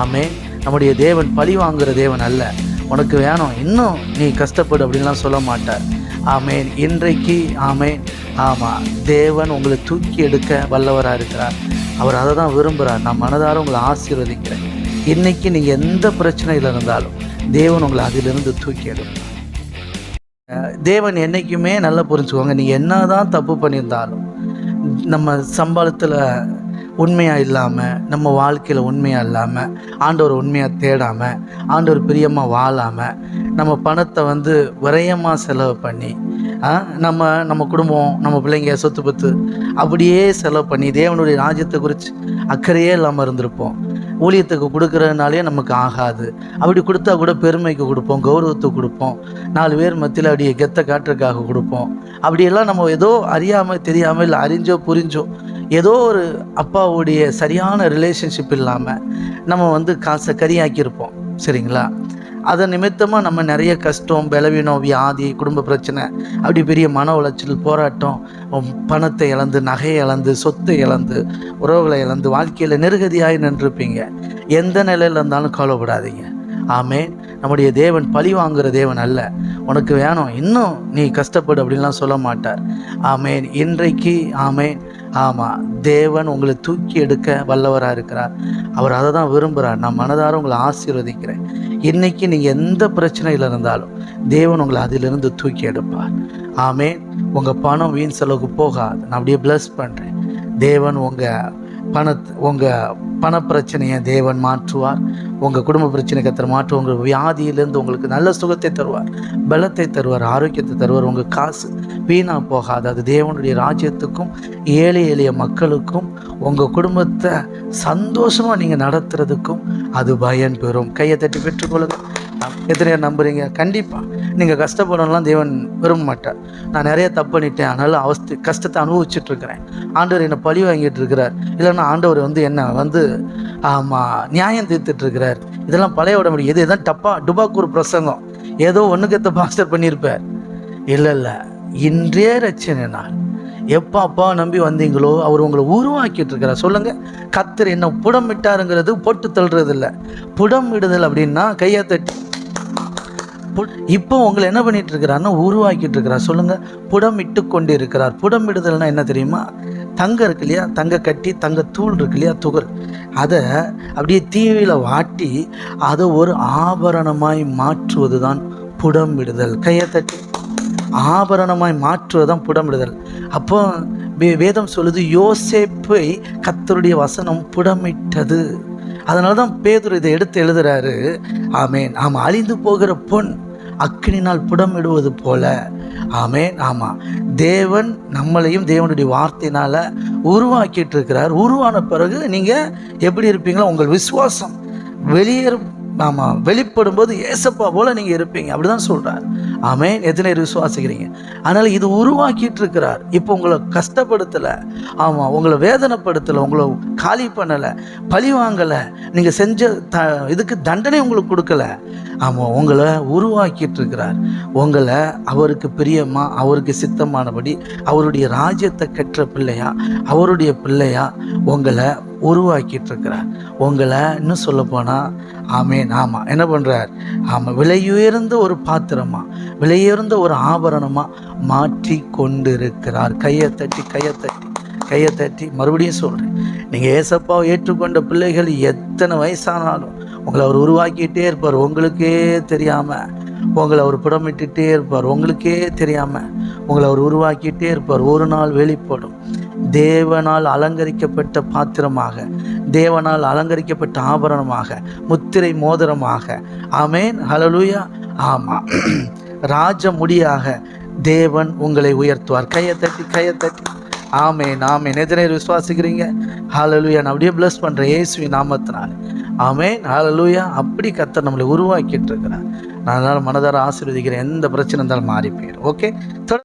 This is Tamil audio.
ஆமே நம்முடைய தேவன் பழி வாங்குகிற தேவன் அல்ல. உனக்கு வேணும். இன்னும் நீ கஷ்டப்படு அப்படின்லாம் சொல்ல மாட்டார். ஆமேன். இன்றைக்கு ஆமேன். ஆமாம் தேவன் உங்களை தூக்கி எடுக்க வல்லவராக இருக்கிறார். அவர் அதை தான் விரும்புகிறார் நான் மனதார உங்களை ஆசீர்வதிக்கிறேன். இன்னைக்கு நீங்கள் எந்த பிரச்சனையில் இருந்தாலும் தேவன் உங்களை அதிலிருந்து தூக்கி எடுப்பார். தேவன் என்னைக்குமே நல்லா புரிஞ்சுக்கோங்க. நீங்கள் என்ன தான் தப்பு பண்ணியிருந்தாலும் நம்ம சம்பளத்தில் உண்மையாக இல்லாமல் நம்ம வாழ்க்கையில் உண்மையாக இல்லாமல் ஆண்டவர் உண்மையாக தேடாமல் ஆண்டவர் பிரியமாக வாழாமல் நம்ம பணத்தை வந்து விரயமாக செலவு பண்ணி நம்ம நம்ம குடும்பம் நம்ம பிள்ளைங்க சொத்து பத்து அப்படியே செலவு பண்ணி தேவனுடைய ராஜ்யத்தை குறித்து அக்கறையே இல்லாமல் இருந்திருப்போம். ஊழியத்துக்கு கொடுக்குறதுனாலே நமக்கு ஆகாது. அப்படி கொடுத்தா கூட பெருமைக்கு கொடுப்போம் கௌரவத்துக்கு கொடுப்போம். நாலு பேர் மத்தியில் அப்படியே கெத்த காட்டுறதுக்காக கொடுப்போம். அப்படியெல்லாம் நம்ம ஏதோ அறியாமல் தெரியாமல் இல்லை அறிஞ்சோ புரிஞ்சோ ஏதோ ஒரு அப்பாவுடைய சரியான ரிலேஷன்ஷிப் இல்லாமல் நம்ம வந்து காசை கரியாக்கியிருப்போம் சரிங்களா? அதை நிமித்தமாக நம்ம நிறைய கஷ்டம் பலவீனம் வியாதி குடும்ப பிரச்சனை அப்படி பெரிய மன உளைச்சல் போராட்டம் பணத்தை இழந்து நகையை இழந்து சொத்தை இழந்து உறவுகளை இழந்து வாழ்க்கையில் நெருகதியாகி நின்றுருப்பீங்க. எந்த நிலையில் இருந்தாலும் கவலைப்படாதீங்க. ஆமேன். நம்முடைய தேவன் பழி வாங்குகிற தேவன் அல்ல. உனக்கு வேணும் இன்னும் நீ கஷ்டப்படு அப்படின்லாம் சொல்ல மாட்டார். ஆமேன். இன்றைக்கு ஆமேன். ஆமாம் தேவன் உங்களை தூக்கி எடுக்க வல்லவராக இருக்கிறார். அவர் அதை தான் விரும்புகிறார் நான் மனதார உங்களை ஆசீர்வதிக்கிறேன். இன்னைக்கு நீங்கள் எந்த பிரச்சனையில் இருந்தாலும் தேவன் உங்களை அதிலிருந்து தூக்கி எடுப்பார். ஆமேன். உங்கள் பணம் வீண் செலவுக்கு போகாது. நான் அப்படியே ப்ளஸ் பண்ணுறேன் தேவன் உங்கள் பணத்தை உங்கள் பண பிரச்சனையை தேவன் மாற்றுவார். உங்கள் குடும்ப பிரச்சனைக்கு தர மாற்றம் உங்கள் வியாதியிலேருந்து உங்களுக்கு நல்ல சுகத்தை தருவார் பலத்தை தருவார் ஆரோக்கியத்தை தருவார். உங்கள் காசு வீணாக போகாது. அது தேவனுடைய ராஜ்யத்துக்கும் ஏழை எளிய மக்களுக்கும் உங்கள் குடும்பத்தை சந்தோஷமாக நீங்கள் நடத்துறதுக்கும் அது பயன் பெறும் கையை தட்டி பெற்றுக்கொள்ளுங்க. எத்தனை நம்புறீங்க. கண்டிப்பாக நீங்கள் கஷ்டப்படணும்லாம் தேவன் விரும்ப மாட்டார் நான் நிறைய தப்பு பண்ணிட்டேன். அதனால அவஸ்து கஷ்டத்தை அனுபவிச்சுட்டு இருக்கிறேன் ஆண்டவர் என்னை பழி வாங்கிட்டு இருக்கிறார் இல்லைன்னா ஆண்டவர் வந்து என்ன வந்து ஆமாம் நியாயம் தீர்த்துட்டு இருக்கிறார் இதெல்லாம் பழைய விட முடியும் எது எதாவது டப்பா டுபாக்கூர் பிரசங்கம். ஏதோ ஒன்றுக்கத்த பாஸ்டர் பண்ணியிருப்பார். இல்லை இல்லை. இன்றே ரச்சனை நாள் எப்போ அப்பா நம்பி வந்தீங்களோ அவர் உங்களை உருவாக்கிட்டு இருக்கிறார் சொல்லுங்க. கத்தர் என்ன புடம் விட்டாருங்கிறது போட்டு தள்ளுறது இல்லை புடம் விடுதல் அப்படின்னா கையை தட்டி புல் இப்போ உங்களை என்ன பண்ணிட்டு இருக்கிறாருன்னா உருவாக்கிட்டு இருக்கிறார் சொல்லுங்க. புடமிட்டு கொண்டு இருக்கிறார் புடமிடுதல்னா என்ன தெரியுமா? தங்கம் இருக்கு இல்லையா? தங்க கட்டி தங்க தூள் இருக்கு இல்லையா? துகள் அதை அப்படியே தீவில வாட்டி அதை ஒரு ஆபரணமாய் மாற்றுவது தான் புடமிடுதல். கையை தட்டி. ஆபரணமாய் மாற்றுவதுதான் புடமிடுதல். அப்போ வே- வேதம் சொல்லுது யோசேப்பை கத்தருடைய வசனம் புடமிட்டது. அதனால தான் பேதுரு இதை எடுத்து எழுதுறாரு. ஆமேன். ஆமாம் அழிந்து போகிற பொன் அக்கினினால் புடமிடுவது போல. ஆமேன் ஆமாம் தேவன் நம்மளையும் தேவனுடைய வார்த்தையினால் உருவாக்கிட்டு இருக்கிறார் உருவான பிறகு நீங்கள் எப்படி இருப்பீங்களோ உங்கள் விசுவாசம் வெளியேறும் ஆமாம் வெளிப்படும்போது ஏசப்பா போல் நீங்கள் இருப்பீங்க. அப்படி தான் சொல்கிறார் ஆமே எத்தனை பேர் விசுவாசிக்கிறீங்க? அதனால் இது உருவாக்கிட்டு இருக்கிறார் இப்போ உங்களை கஷ்டப்படுத்தலை. ஆமாம் உங்களை வேதனைப்படுத்தலை. உங்களை காலி பண்ணலை. பழி வாங்கலை. நீங்கள் செஞ்ச த இதுக்கு தண்டனை உங்களுக்கு கொடுக்கல. ஆமாம் உங்களை உருவாக்கிட்டு இருக்கிறார் உங்களை அவருக்கு பிரியமா அவருக்கு சித்தமானபடி அவருடைய ராஜ்யத்தை கற்ற பிள்ளையா அவருடைய பிள்ளையா உங்களை உருவாக்கிட்டு இருக்கிறார் உங்களை இன்னும் சொல்ல போனால் ஆமேன். ஆமாம் என்ன பண்ணுறார் ஆமாம் விலையுயர்ந்த ஒரு பாத்திரமா. விலையுயர்ந்த ஒரு ஆபரணமாக மாற்றி கொண்டு இருக்கிறார் கையை தட்டி கையை தட்டி கையை தட்டி மறுபடியும் சொல்கிறேன் நீங்கள் ஏசப்பாவை ஏற்றுக்கொண்ட பிள்ளைகள் எத்தனை வயசானாலும் உங்களை அவர் உருவாக்கிட்டே இருப்பார். உங்களுக்கே தெரியாமல் உங்களை அவர் புடமிட்டுட்டே இருப்பார். உங்களுக்கே தெரியாமல் உங்களை அவர் உருவாக்கிட்டே இருப்பார். ஒரு நாள் வெளிப்படும். தேவனால் அலங்கரிக்கப்பட்ட பாத்திரமாக தேவனால் அலங்கரிக்கப்பட்ட ஆபரணமாக முத்திரை மோதிரமாக. ஆமேன். ஹலலூயா ஆமாம். ராஜ முடியாக தேவன் உங்களை உயர்த்துவார். கையை தட்டி கையை தட்டி. ஆமே ஆமேன். எத்தனை விசுவாசிக்கிறீங்க? ஹாலலூயா நான் அப்படியே ப்ளஸ் பண்ணுறேன் ஏசுவி நாமத்தினால. ஆமே ஹாலலூயா அப்படி கத்தர் நம்மளை உருவாக்கிட்டு இருக்கிறார். நான் அதனால் மனதார ஆசீர்வதிக்கிறேன். எந்த பிரச்சனை இருந்தாலும் மாறி போயிடும் ஓகே